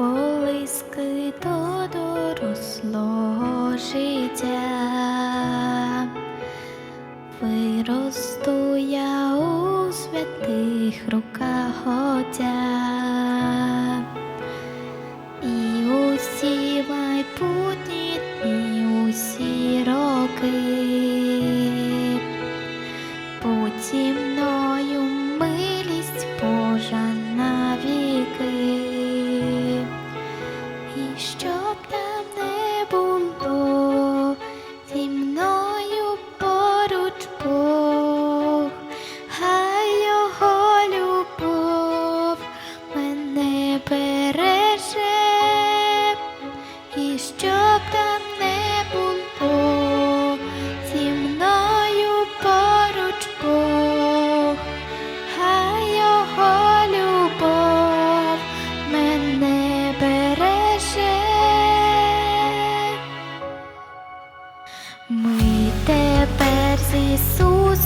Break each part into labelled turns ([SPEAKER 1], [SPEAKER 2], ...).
[SPEAKER 1] колиски до дорослого життя. Виросту я у святих руках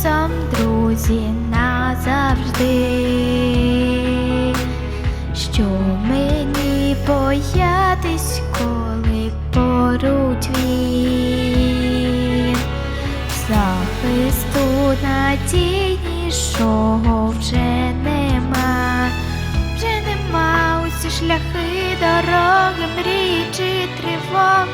[SPEAKER 1] Ісусом, друзі, назавжди. Що мені боятись, коли поруч він? Захисту надійнішого вже нема, вже нема усі шляхи, дороги, мрії чи тривог